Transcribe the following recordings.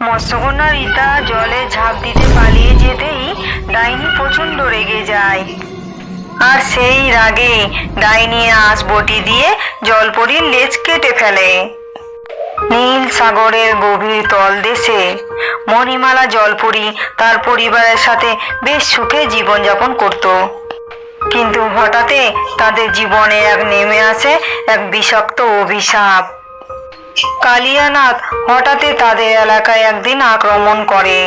মৎস্যকন্যা রীতা জলে ঝাঁপ দিতে পালিয়ে যেতেই ডাইনি প্রচণ্ড রেগে যায়। আর সেই রাগে ডাইনি আঁশ বটি দিয়ে জলপরীর লেজ কেটে ফেলে। নীল সাগরের গভীর তলদেশে মণিমালা জলপরি তার পরিবারের সাথে বেশ সুখে জীবনযাপন করত। কিন্তু হঠাৎই তাদের জীবনে এক নেমে আসে এক বিষাক্ত অভিশাপ। কালিয়ানাথ হঠাৎই তাদের এলাকায় একদিন আক্রমণ করে।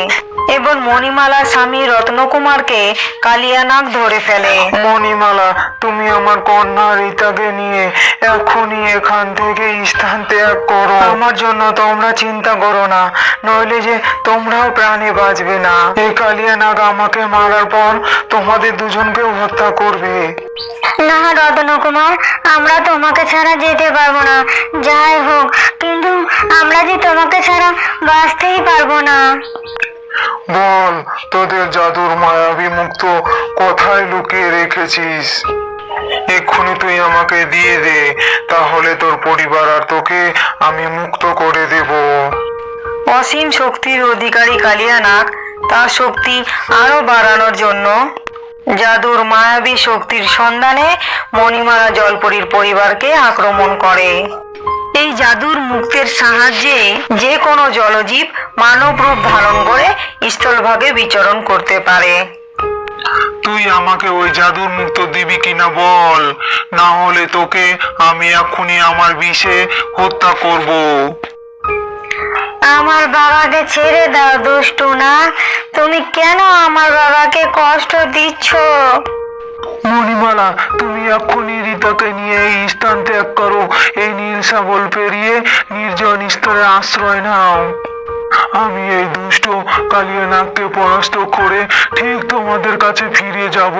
এবং মণিমালার স্বামী রত্নকুমারকে কালিয়ানাগ ধরে ফেলে। মণিমালা তুমি আমার কন্যা রীতাকে নিয়ে এখনই এখান থেকে স্থান ত্যাগ করো। আমার জন্য তোমরা চিন্তা করো না নইলে যে তোমরাও প্রাণে বাঁচবে না। এই কালিয়ানাগ আমাকে মারার পর তোমাদের দুজনকেও হত্যা করবে। না রত্নকুমার আমরা তোমাকে ছাড়া যেতে পারব না। যাই হোক কিন্তু আমরা যে তোমাকে ছাড়া বাঁচতেই পারব না। বল, তোদের জাদুর মায়াবী মুক্ত কোথায় লুকিয়ে রেখেছিস। এক্ষুনি তুই আমাকে দিয়ে দে, তাহলে তোর পরিবার আর তোকে আমি মুক্ত করে দেব। অসীম শক্তির অধিকারী কালিয়ানাগ তার শক্তি আরও বাড়ানোর জন্য জাদুর মায়াবী শক্তির সন্ধানে মণিমালা জলপরীর পরিবারকে আক্রমণ করে। এই জাদুর মুক্তের সাহায্যে যে কোনো জলজীব মানব রূপ ধারণ করে স্থলভাগে বিচরণ করতে পারে। তুই আমাকে ওই জাদুর মুক্ত দিবি কিনা বল? না হলে তোকে আমি এক্ষুনি আমার বিষে হত্যা করব। আমার বাবাকে ছেড়ে দাও দুষ্টু না। তুমি কেন আমার বাবাকে কষ্ট দিচ্ছ? মণিমালা তুমি এক্ষুনি রীতাকে নিয়ে এই স্থান ত্যাগ করো। এই নীল সাগর পেরিয়ে নির্জন স্তরে আশ্রয় নাও। আমি এই দুষ্ট কালিয়ানাগকে পরাস্ত করে ঠিক তোমাদের কাছে ফিরে যাব।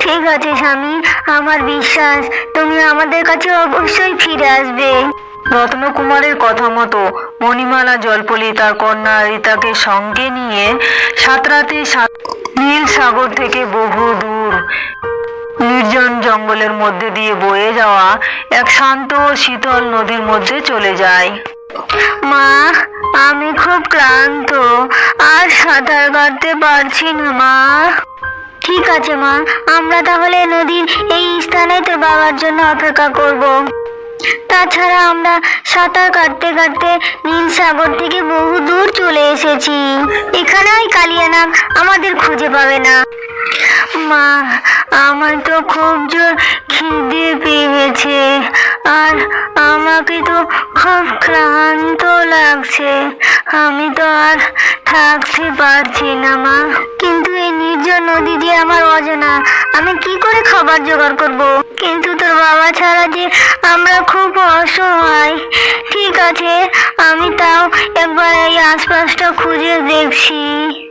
ঠিক আছে স্বামী। আমার বিশ্বাস তুমি আমাদের কাছে অবশ্যই ফিরে আসবে। রত্নকুমারের কথা মতো মণিমালা জলপলি তার কন্যা রীতাকে সঙ্গে নিয়ে সাঁতরাতে সা- নীল সাগর থেকে বহু দূর নির্জন জঙ্গলের মধ্যে দিয়ে বয়ে যাওয়া এক শান্ত ও শীতল নদীর মধ্যে চলে যায়। মা, আমি খুব ক্লান্ত। আর সাঁতার কাটতে পারছি না, মা। ঠিক আছে, মা। আমরা তাহলে নদীর এই স্থানে তোর বাবার জন্য অপেক্ষা করব। তাছাড়া আমরা সাঁতার কাটতে কাটতে নীল সাগর থেকে বহু দূর চলে এসেছি। এখানে ওই কালিয়ানাগ আমাদের খুঁজে পাবে না। মা আমার তো খুব জোর খিদে পেয়েছে আর আমাকে তো খুব ক্লান্ত লাগছে। আমি তো আর থাকতে পারছি না, মা। কিন্তু এই নির্জন নদী দিয়ে আমার অজানা। আমি কি করে খাবার জোগাড় করব? কিন্তু তোর বাবা ছাড়া যে আমরা খুব অসহায়। ঠিক আছে, আমি তাও একবার এই আশপাশটা খুঁজে দেখছি।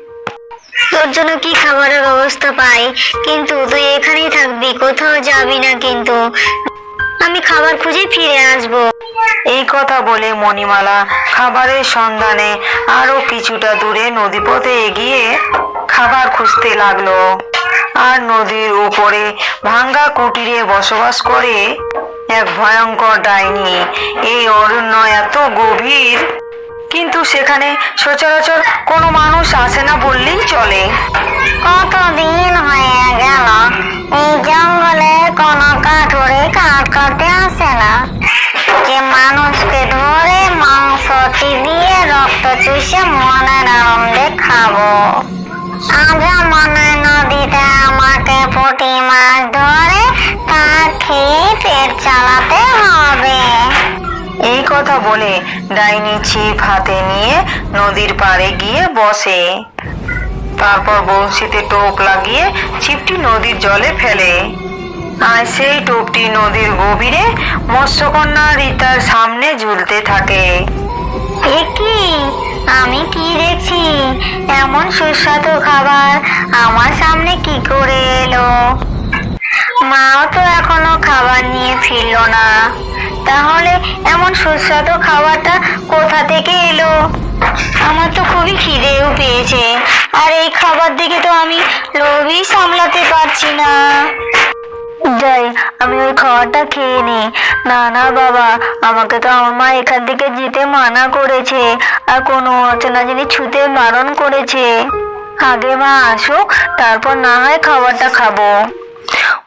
তোর জন্য কি খাবারের ব্যবস্থা পাই? কিন্তু তুই এখানেই থাকবি, কোথাও যাবি না কিন্তু। আমি খাবার খুঁজে ফিরে আসব। এই কথা বলে মণিমালা খাবারের সন্ধানে আরও কিছুটা দূরে নদীপথে এগিয়ে খাবার খুঁজতে লাগল। আর নদীর উপরে ভাঙ্গা কুটিরে বসবাস করে এক ভয়ঙ্কর ডাইনি। এই অরণ্য এত গভীর কিন্তু সেখানে সচরাচর কোনো মানুষ আসে না বললেই চলে। কতদিন হয়ে গেল? এই জঙ্গলে কোনো কাঠুরে কাঠ করতে আসে না। যে মানুষকে ধরে মাংস চিবিয়ে রক্ত চুষে মনের আনন্দে খাব। আজ মনে নদীতে আমাকে পুঁটি মাছ ধরে তা খেয়ে কথা বলে ডাইনি ছিপ হাতে নিয়ে নদীর পাড়ে গিয়ে বসে। তারপর বংশীতে টোপ লাগিয়ে ছিপটি নদীর জলে ফেলে। আর সেই টোপটি নদীর গভীরে মৎস্যকন্যা রীতার সামনে ঝুলতে থাকে। এ কি? আমি কি দেখছি? এমন সুস্বাদু খাবার আমার সামনে কি করে এলো? মাও তো এখনও খাবার নিয়ে ফিরলো না। তাহলে এমন সুস্বাদু খাবারটা কোথা থেকে এলো? আমার তো খুবই খিদেও পেয়েছে। আর এই খাবার দেখে তো আমি লোভই সামলাতে পারছি না। যাই, আমি ওই খাবারটা খেয়ে নি না না, বাবা, আমাকে তো আমার মা এখান থেকে যেতে মানা করেছে। আর কোনো অচেনা জিনিস ছুতে বারণ করেছে। আগে মা আসুক, তারপর না হয় খাবারটা খাব।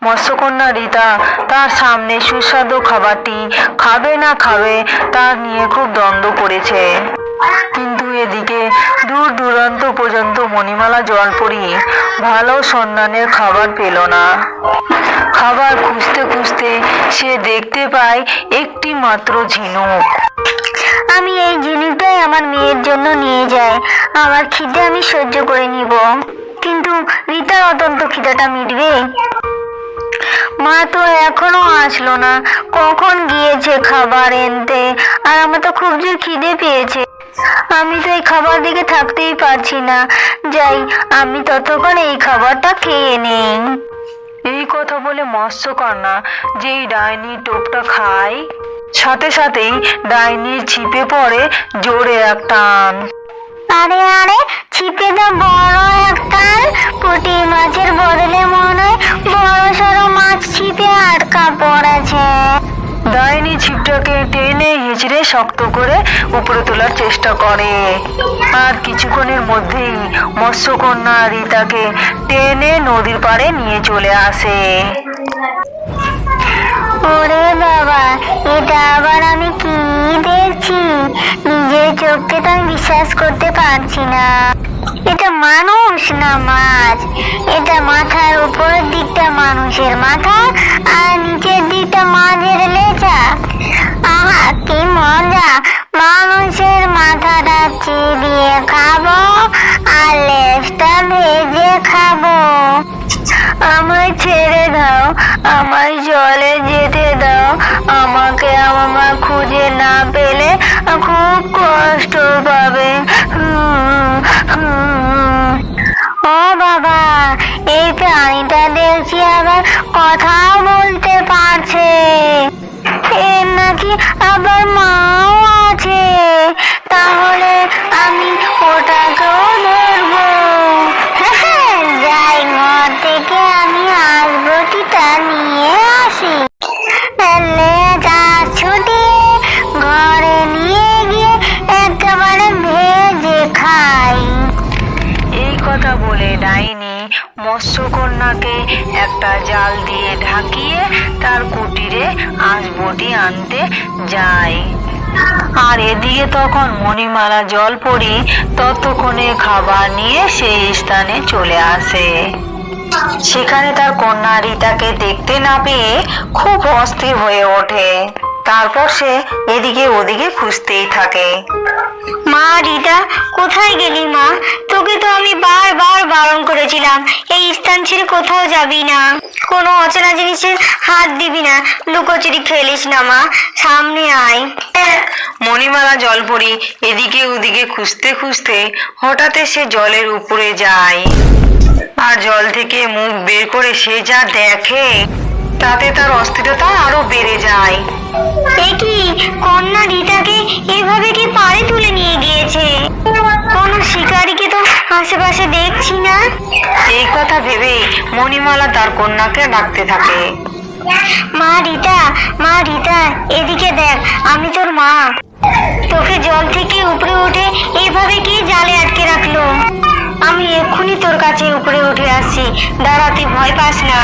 মৎস্যকন্যা রীতা তার সামনে সুস্বাদু খাবারটি খাবে না খাবে তা নিয়ে খুব দ্বন্দ্ব করেছে কিন্তু এদিকে দূর দূরান্ত পর্যন্ত মণিমালা জল পড়িয়ে ভালো সন্ধানের খাবার পেল না। খাবার খুঁজতে খুঁজতে সে দেখতে পায় একটি মাত্র ঝিনুক। আমি এই জিনিসটাই আমার মেয়ের জন্য নিয়ে যাই। আমার খিদে আমি সহ্য করে নিব। কিন্তু রিতার অত্যন্ত খিদাটা মিটবে মা তো এখনও আসলো না। কখন গিয়েছে খাবার এনতে? আর আমার তো খুব জোর খিদে পেয়েছে। আমি তো এই খাবার দিকে থাকতেই পারছি না। যাই, আমি ততক্ষণ এই খাবারটা খেয়ে নেই। এই কথা বলে মৎস্যকন্যা যেই ডাইনি টোপটা খায়, সাথে সাথেই ডাইনির ছিপে পড়ে জোরে এক টান। আরে আরে ছিপে তো বড় একটা পুঁটি মাছের বদলে মনে বড় সড়ো মাছ ছিপে আটকা পড়েছে। ডাইনি ছিপটাকে টেনে হিঁচড়ে শক্ত করে উপরে তোলার চেষ্টা করে। আর কিছুক্ষণের মধ্যেই মৎস্যকন্যা রীতাকে টেনে নদীর পাড়ে নিয়ে চলে আসে। ওরে বাবা, এটা আবার আমি কি দেখছি? নিজের চোখকে তো আমি বিশ্বাস করতে পারছি না। এটা মানুষ না মাছ। এটা মাথার উপরের দিকটা মানুষের মাথা, আর নিচের দিকটা মাছের লেজা। আহা, কি মজা। মানুষের মাথাটা চিবিয়ে খাব, আর লেজটা ভেজে খাব। আমায় ছেড়ে দাও আমায় জলে যেতে দাও আমাকে আমার খুঁজে একটা জাল দিয়ে ঢাকিয়ে তার কুটিরে আসবটি আনতে যায় আর এদিকে তখন মণিমালা জল পড়ি ততক্ষণে খাবার নিয়ে সেই স্থানে চলে আসে। সেখানে তার কন্যা রীতাকে দেখতে না পেয়ে খুব অস্থির হয়ে ওঠে। তারপর সে এদিকে ওদিকে খুঁজতেই থাকে। মা রিতা কোথায় গেলি মা? তোকে তো আমি বারবার বারণ করেছিলাম। এই স্থান ছেড়ে কোথাও যাবি না। কোনো অচেনা জিনিসে হাত দিবি না। লুকোচুরি খেলিস না মা। সামনে আয়। মণিমালা জলপরি এদিকে ওদিকে খুঁজতে খুঁজতে হঠাৎ সে জলের উপরে যায়। আর জল থেকে মুখ বের করে সে যা দেখে তাতে তার অস্থিরতা আরও বেড়ে যায়। এ কি? কন্যা রিতাকে এভাবে কি পাড়ে তুলে নিয়ে গিয়েছে? কোনো শিকারীকে তো আশেপাশে দেখছি না। এই কথা ভেবে মণিমালা তার কন্যাকে ডাকতে থাকে। মা রিতা মা রিতা এদিকে দেখ আমি তোর মা। তোকে জল থেকে উপরে উঠে এভাবে কি জালে আটকে রাখল? আমি এক্ষুনি তোর কাছে উপরে উঠে আসছি দাঁড়াতে ভয় পাস না।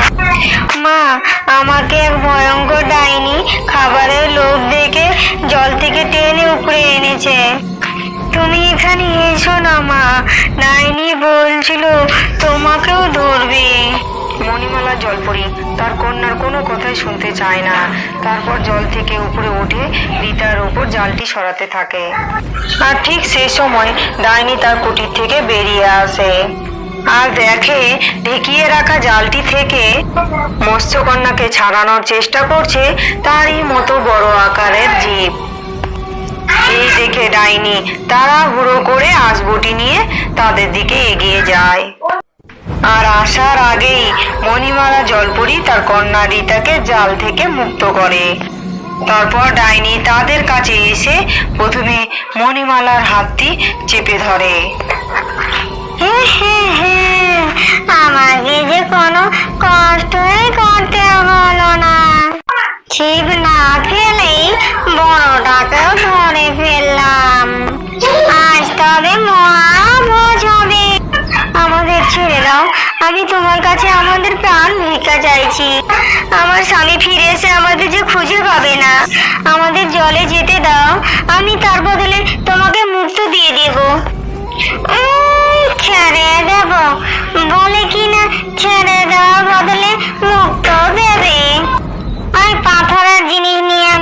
মা, আমাকে এক ভয়ঙ্কর ডাইনি খাবারের লোভ দেখে জল থেকে টেনে উপরে এনেছে। তুমি এখানে এসো না, মা। ডাইনি বলছিল, তোমাকেও ধরবে। মণিমালা জলপরি তার কন্যার কোনো কথাই শুনতে চায় না। তারপর জল থেকে উপরে উঠে রিতার উপর জালটি সরাতে থাকে। আর ঠিক সেই সময় ডাইনি তার কুটির থেকে বেরিয়ে আসে। আর দেখে, ঢেকিয়ে রাখা জালটি থেকে মৎস্যকন্যাকে ছাড়ানোর চেষ্টা করছে তারই মতো বড় আকারের জীব। এই দেখে ডাইনি তারা হুড়ো করে আসবটি নিয়ে তাদের দিকে এগিয়ে যায়। আর আসার আগেই মণিমালা জলপরি তার কন্যা রীতাকে জাল থেকে মুক্ত করে। তারপর ডাইনি তাদের কাছে এসে প্রথমে মণিমালার হাতটি চেপে ধরে। আমাকে যে কোনো কষ্টই করতে হলো না। ছিপ না ফেলেই বড়টাকেও ধরে ফেললাম। আজ তবে মহা আমি তোমার কাছে আমাদের প্রাণ ভিক্ষা চাইছি। আমার স্বামী ফিরে এসে আমাদের যে খুঁজে পাবে না, আমাদের জলে যেতে দাও, আমি তার বদলে তোমাকে মুক্ত দিয়ে দেব। ছেড়ে দেব। বলে কি না ছেড়ে দেওয়ার বদলে মুক্ত দেবে। ওই পাথরের জিনিস নিয়ে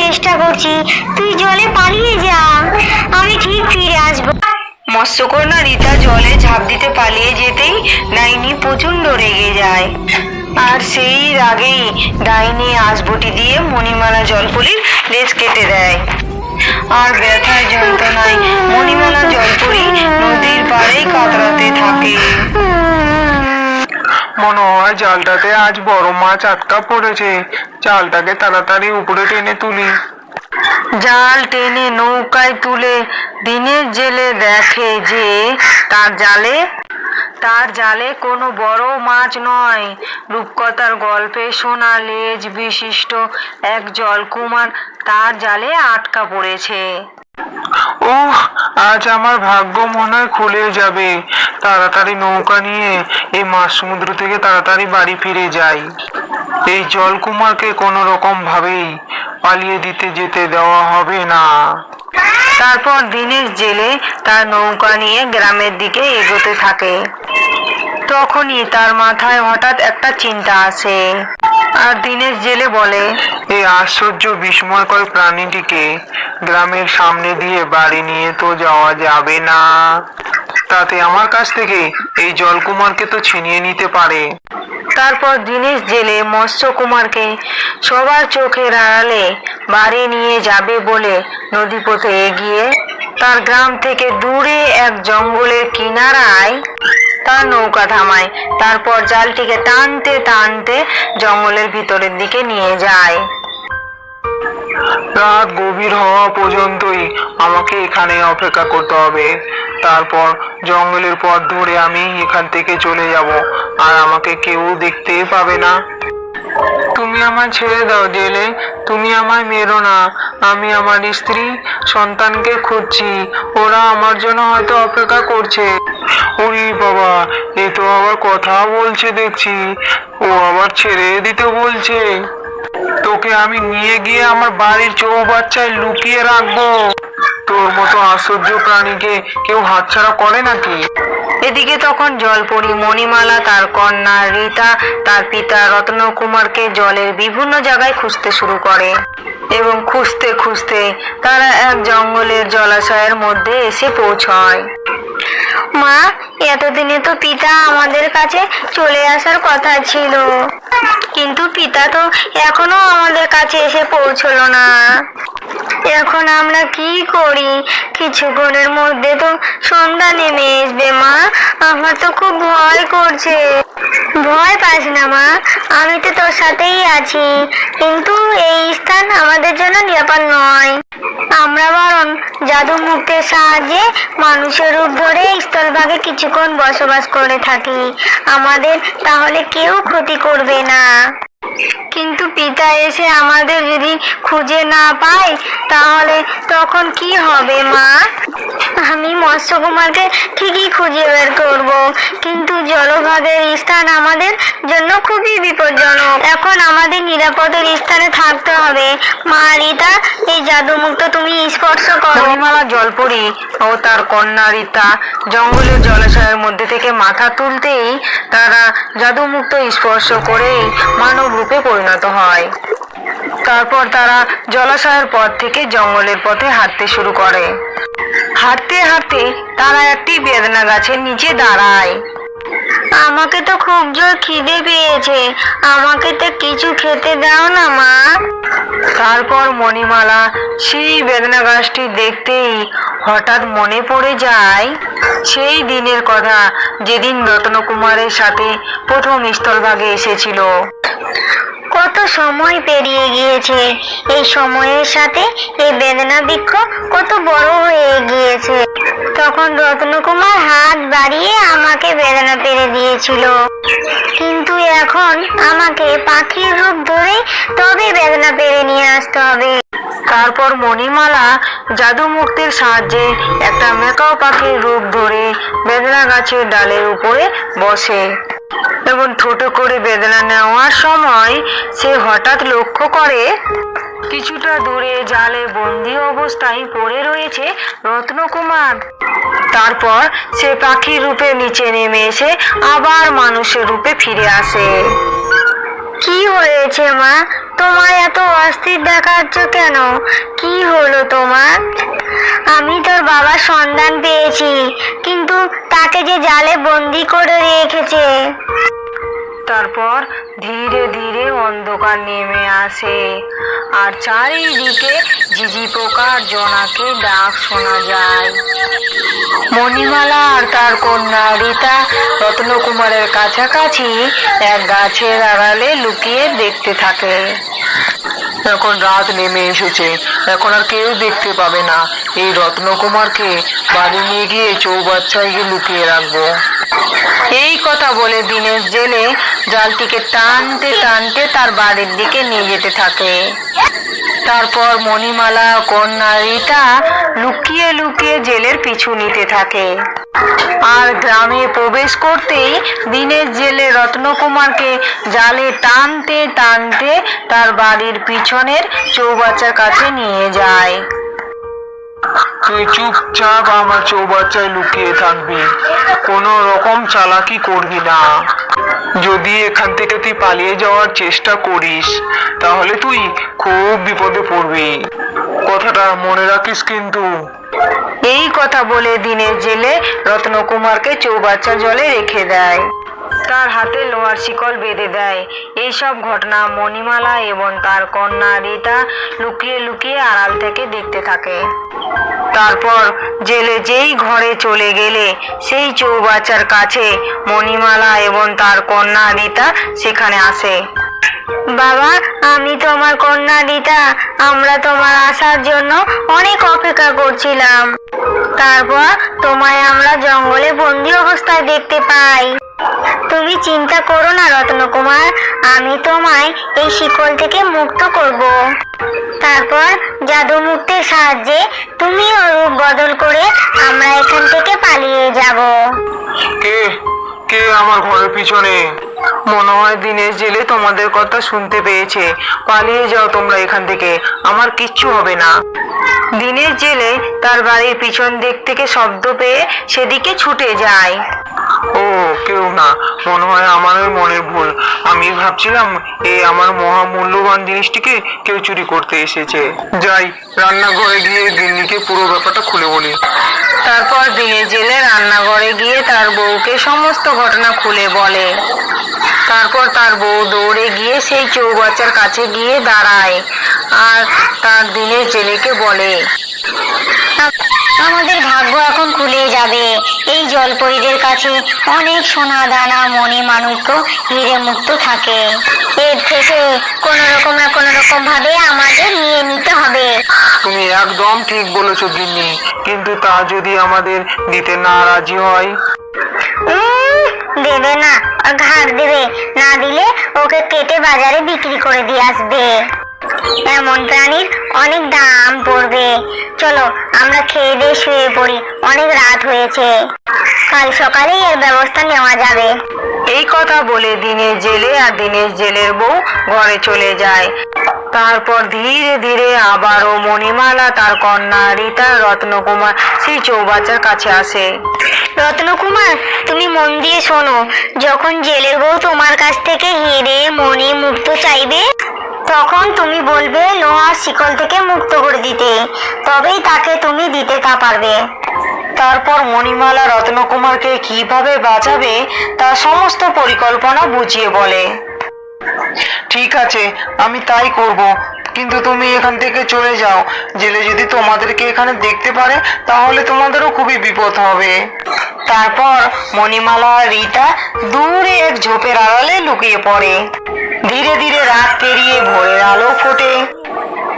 চেষ্টা করছি। তুই জলে পালিয়ে যা। আমি ঠিক ফিরে আসব। মৎস্যকন্যা রীতা জলে ঝাঁপ দিতে পালিয়ে যেতেই ডাইনি প্রচণ্ড রেগে যায়। আর সেই রাগেই ডাইনি আসবটি দিয়ে মণিমালা জলপরির লেজ কেটে দেয়। আর ব্যথায় যন্ত্রণায় মণিমালা জলপরি নদীর পাড়েই কাতরাতে থাকে। মনে হয় জালটাতে আজ বড় মাছ আটকা পড়েছে। জালটাকে তাড়াতাড়ি উপরে টেনে তুলি। জাল টেনে নৌকায় তুলে দিনের জেলে দেখে যে তার জালে তার জালে কোনো বড় মাছ নয়। রূপকথার গল্পে শোনা লেজ বিশিষ্ট এক জলকুমার তার জালে আটকা পড়েছে। উহ আজ আমার ভাগ্য মনে হয় খুলে যাবে। তাড়াতাড়ি নৌকা নিয়ে এই সমুদ্র থেকে তাড়াতাড়ি বাড়ি ফিরে যাই। এই জলকুমারকে কোনো রকম ভাবেই পালিয়ে দিতে যেতে দেওয়া হবে না। তারপর দিনেশ জেলে তার নৌকা নিয়ে গ্রামের দিকে এগোতে থাকে। তখনই তার মাথায় হঠাৎ একটা চিন্তা আসে। আর দিনেশ জেলে বলে, এই আশ্চর্য বিস্ময়কর প্রাণীটিকে গ্রামের সামনে দিয়ে বাড়ি নিয়ে তো যাওয়া যাবে না। তাতে আমার কাছ থেকে এই জলকুমারকে তো ছিনিয়ে নিতে পারে। তারপর দিনেশ জেলে মৎস্য কুমারকে সবার চোখের আড়ালে বাড়ি নিয়ে যাবে বলে নদীপথে এগিয়ে তার গ্রাম থেকে দূরে এক জঙ্গলের কিনারায় তার নৌকা থামায়। তারপর জালটিকে টানতে টানতে জঙ্গলের ভিতরের দিকে নিয়ে যায়। রাত গভীর হওয়া পর্যন্তই আমাকে এখানে অপেক্ষা করতে হবে। তারপর জঙ্গলের পথ ধরে আমি এখান থেকে চলে যাব। আর আমাকে কেউ দেখতে পাবে না। তুমি আমায় ছেড়ে দাও জেলে। তুমি আমায় মেরো না। আমি আমার স্ত্রী, সন্তানকে খুঁজছি। ওরা আমার জন্য হয়তো অপেক্ষা করছে। ওরে বাবা, এ তো আবার কথা বলছে দেখছি। ও আবার ছেড়ে দিতে বলছে। তোকে আমি নিয়ে গিয়ে আমার বাড়ির চৌবাচ্চায় লুকিয়ে রাখব। তোর মতো আশ্চর্য প্রাণীকে কেউ হাতছাড়া করে নাকি? এদিকে তখন জলপরি মণিমালা, তার কন্যা রীতা, তার পিতা রত্নকুমারকে জলের বিভিন্ন জায়গায় খুঁজতে শুরু করে। এবং খুঁজতে খুঁজতে তারা এক জঙ্গলের জলাশয়ের মধ্যে এসে পৌঁছয়। মা, এতদিনে তো পিতা আমাদের কাছে চলে আসার কথা ছিল। কিন্তু পিতা তো এখনও আমাদের কাছে এসে পৌঁছলো না। এখন আমরা কি করি? কিছুক্ষণের মধ্যে তো সন্ধ্যা নেমে আসবে, মা। আমার তো খুব ভয় করছে। ভয় পাস না, মা। আমি তো তোর সাথেই আছি। কিন্তু এই স্থান আমাদের জন্য নিরাপদ নয়। আমরা বরং জাদু মুক্তের সাহায্যে মানুষের রূপ ধরে স্থলভাগে কিছুক্ষণ বসবাস করে থাকি। আমাদের তাহলে কেউ ক্ষতি করবে না। কিন্তু পিতা এসে আমাদের যদি খুঁজে না পায়, তাহলে তখন কি হবে, মা? আমি মৎস্যকুমারকে ঠিকই খুঁজে বের করব, কিন্তু জলভাগের স্থান আমাদের জন্য খুবই বিপজ্জনক। এখন আমাদের নিরাপদের স্থানে থাকতে হবে। মা রিতা, এই জাদুমুক্ত তুমি স্পর্শ করো। মণিমালা জলপরি ও তার কন্যা রীতা জঙ্গলের জলাশয়ের মধ্যে থেকে মাথা তুলতেই তারা জাদুমুক্ত স্পর্শ করেই মানব রূপে পরিণত হয়। তারপর তারা জলাশয়ের পথ থেকে জঙ্গলের পথে হাঁটতে শুরু করে। হাঁটতে হাঁটতে তারা একটি বেদনা গাছের নিচে দাঁড়ায়। আমাকে তো খুব জোর খিদে পেয়েছে। আমাকে তো কিছু খেতে দাও না, মা। তারপর মণিমালা সেই বেদনা গাছটি দেখতেই হঠাৎ মনে পড়ে যায়, সেই দিনের কথা যেদিন রত্নকুমারের সাথে প্রথম স্থলভাগে এসেছিল। কত সময় পেরিয়ে গিয়েছে। এই সময়ের সাথে এই বেদনা বৃক্ষ কত বড় হয়ে গিয়েছে। তখন রত্নকুমার হাত বাড়িয়ে আমাকে বেদনা পেরে দিয়েছিল। কিন্তু এখন আমাকে পাখির রূপ ধরে তবে বেদনা পেরে নিয়ে আসতে হবে। তারপর মণিমালা জাদু মুক্তির সাহায্যে একটা মেকাও পাখির রূপ ধরে বেদনা গাছের ডালের উপরে বসে। এবং ঠোঁটো করে বেদনা নেওয়ার সময় সে হঠাৎ লক্ষ্য করে, কিছুটা দূরে জালে বন্দি অবস্থায় পড়ে রয়েছে রত্নকুমার। তারপর সে পাখির রূপে নিচে নেমে এসে আবার মানুষের রূপে ফিরে আসে। কি হয়েছে মা? তোমার এত অস্থির দেখাচ্ছ কেন? কি হলো তোমার? আমি তোর বাবার সন্ধান পেয়েছি, কিন্তু তাকে যে জালে বন্দি করে রেখেছে। তারপর ধীরে ধীরে অন্ধকার নেমে আসে। আর চারিদিকে ঝিঝি পোকার জনাকে ডাক শোনা যায়। মণিমালা আর তার কন্যা রীতা রত্নকুমারের কাছাকাছি এক গাছের আড়ালে লুকিয়ে দেখতে থাকে। এখন রাত নেমে এসেছে। এখন আর কেউ দেখতে পাবে না। এই রত্নকুমারকে বাড়ি নিয়ে গিয়ে চৌবাচ্চায় গিয়ে লুকিয়ে রাখব। এই কথা বলে দিনেশ জেলে জালটিকে টানতে টানতে তার বাড়ির দিকে নিয়ে যেতে থাকে। তারপর মণিমালা, কন্যা, রীতা লুকিয়ে লুকিয়ে জেলের পিছু নিতে থাকে। আর গ্রামে প্রবেশ করতেই দিনের জেলে রত্নকুমারকে জালে টানতে টানতে তার বাড়ির পিছনের চৌবাচ্চার কাছে নিয়ে যায়। তুই চুপচাপ আমার চৌবাচ্চায় লুকিয়ে থাকবি। কোনো রকম চালাকি করবি না। যদি এখান থেকে তুই পালিয়ে যাওয়ার চেষ্টা করিস, তাহলে তুই খুব বিপদে পড়বি। কথাটা মনে রাখিস কিন্তু। এই কথা বলে দিনের জেলে রত্নকুমারকে চৌবাচ্চা জলে রেখে দেয়। তার হাতে লোহার শিকল বেঁধে দেয়। এইসব ঘটনা মণিমালা এবং তার কন্যা রীতা লুকিয়ে লুকিয়ে আড়াল থেকে দেখতে থাকে। তারপর জেলে যেই ঘরে চলে গেলে, সেই চৌবাচ্চার কাছে মণিমালা এবং তার কন্যা রীতা সেখানে আসে। বাবা, আমি তোমার কন্যা রীতা আমরা তোমার আসার জন্য অনেক অপেক্ষা করছিলাম। তারপর তোমায় আমরা জঙ্গলে বন্দি অবস্থায় দেখতে পাই। তুমি চিন্তা করো না রত্নকুমার। আমি তোমায় এই শিকল থেকে মুক্ত করব। তারপর জাদু মুক্তের সাহায্যে তুমিও রূপ বদল করে আমরা এখান থেকে পালিয়ে যাব। কে? কে আমার ঘরের পিছনে? মনে হয় দিনেশ জেলে তোমাদের কথা শুনতে পেয়েছে। পালিয়ে যাও তোমরা এখান থেকে। আমার কিচ্ছু হবে না। দিনেশ জেলে তার বাড়ির পিছন দিক থেকে শব্দ পেয়ে সেদিকে ছুটে যায়। ও, কেউ না। মনে হয় আমার মনের ভুল। আমি ভাবছিলাম এই আমার মহামূল্যবান জিনিসটিকে কেউ চুরি করতে এসেছে। যাই, রান্নাঘরে গিয়ে গিন্নিকে পুরো ব্যাপারটা খুলে বলি। তারপর দিনে জেলে রান্নাঘরে গিয়ে তার বউকে সমস্ত ঘটনা খুলে বলে। তারপর তার বউ দৌড়ে গিয়ে সেই চৌবাচ্চার কাছে গিয়ে দাঁড়ায় আর তার দিনের জেলেকে বলে আমাদের ভাগ্য এখন খুলে যাবে। এই জলপরীদের কাছে অনেক সোনা দানা মণি মাণিক্য হিরে মুক্ত থাকে। এর থেকে কোন রকম না কোন রকম ভাবে আমাদের নিয়ে নিতে হবে। তুমি একদম ঠিক বলেছ গিন্নি। কিন্তু তা যদি আমাদের দিতে না রাজি হয়? উম, দেবে না আর ঘাট দেবে। না দিলে ওকে কেটে বাজারে বিক্রি করে দিয়ে আসবে। এমন প্রাণীর অনেক দাম পড়বে। চলো আমরা খেয়ে দিয়ে শুয়ে পড়ি। অনেক রাত হয়েছে। কাল সকালেই এর ব্যবস্থা নেওয়া যাবে। এই কথা বলে দিনের জেলে আর দিনের জেলের বউ ঘরে চলে যায়। তারপর ধীরে ধীরে আবারও মণিমালা তার কন্যা রীতা রত্নকুমার সেই চৌবাচ্চার কাছে আসে। রত্নকুমার তুমি মন দিয়ে শোনো যখন জেলের বউ তোমার কাছ থেকে হিরে মণি মুক্ত চাইবে তখন তুমি বলবে, লোহার শিকল থেকে মুক্ত করে দিতে। তবেই তাকে তুমি দিতে তা পারবে। তারপর মণিমালা রত্নকুমারকে কীভাবে বাঁচাবে তার সমস্ত পরিকল্পনা বুঝিয়ে বলে। ঠিক আছে, আমি তাই করব। কিন্তু তুমি এখান থেকে চলে যাও। জেলে যদি তোমাদেরকে এখানে দেখতে পারে, তাহলে তোমাদেরও খুবই বিপদ হবে। তারপর মণিমালা আর রীতা দূরে এক ঝোপের আড়ালে লুকিয়ে পড়ে। ধীরে ধীরে রাত পেরিয়ে ভোরের আলো ফোটে।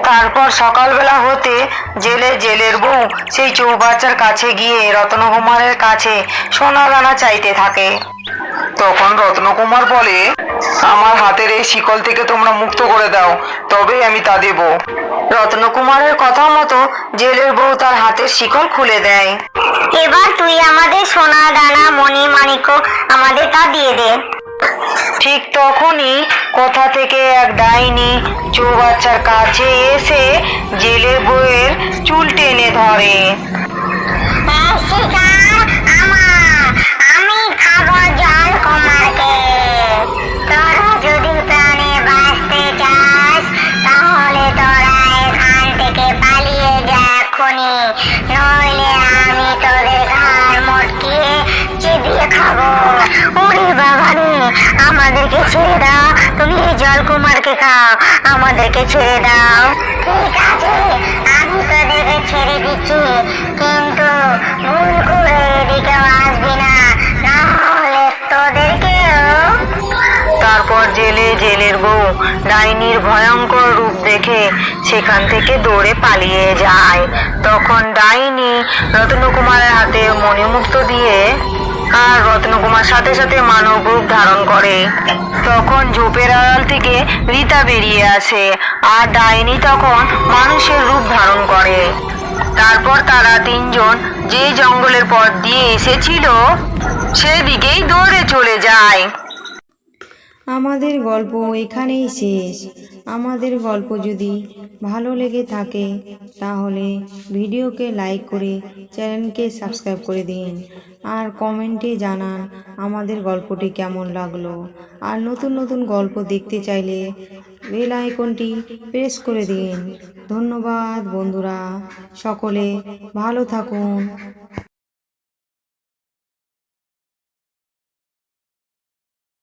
তারপর সকালবেলা হতে জেলে জেলের বউ সেই চৌবাচ্চার কাছে গিয়ে রত্নকুমারের কাছে সোনা দানা চাইতে থাকে। তখন রত্নকুমার বলে আমার হাতের এই শিকল থেকে তোমরা মুক্ত করে দাও তবেই আমি তা দেব। রত্নকুমারের কথা মতো জেলের বউ তার হাতের শিকল খুলে দেয়। এবার তুই আমাদের সোনা দানা মণি মাণিক্য আমাদের তা দিয়ে দে। ঠিক তখনই কোথা থেকে এক ডাইনি চৌবাচ্চার কাছে এসে জেলের বউয়ের চুল টেনে ধরে। যা নইলে আমি তোদের ঘাড় মটকিয়ে চিবিয়ে খাব। ওরে বাবা আমাদেরকে ছেড়ে দাও। তুমি এই জল কুমারকে খাও, আমাদেরকে ছেড়ে দাও। ঠিক আছে, আমি তোদেরকে ছেড়ে দিচ্ছি, কিন্তু ভুল করে এদিকেও আসবি না। না তারপর জেলে জেলের বউ ডাইনির ভয়ঙ্কর রূপ দেখে সেখান থেকে দৌড়ে পালিয়ে যায়। তখন ডাইনি রত্নকুমারের হাতে মণিমুক্ত দিয়ে আর রত্নকুমার সাথে সাথে মানব রূপ ধারণ করে। তখন ঝোপের আড়াল থেকে রীতা বেরিয়ে আসে আর ডাইনি তখন মানুষের রূপ ধারণ করে। তারপর তারা তিনজন যে জঙ্গলের পথ দিয়ে এসেছিল, সেদিকেই দৌড়ে চলে যায়। আমাদের গল্প এখানেই শেষ। আমাদের গল্প যদি ভালো লেগে থাকে, তাহলে ভিডিওকে লাইক করে চ্যানেলকে সাবস্ক্রাইব করে দিন। আর কমেন্টে জানান আমাদের গল্পটি কেমন লাগল। আর নতুন নতুন গল্প দেখতে চাইলে বেল আইকনটি প্রেস করে দিন। ধন্যবাদ বন্ধুরা। সকলে ভালো থাকুন।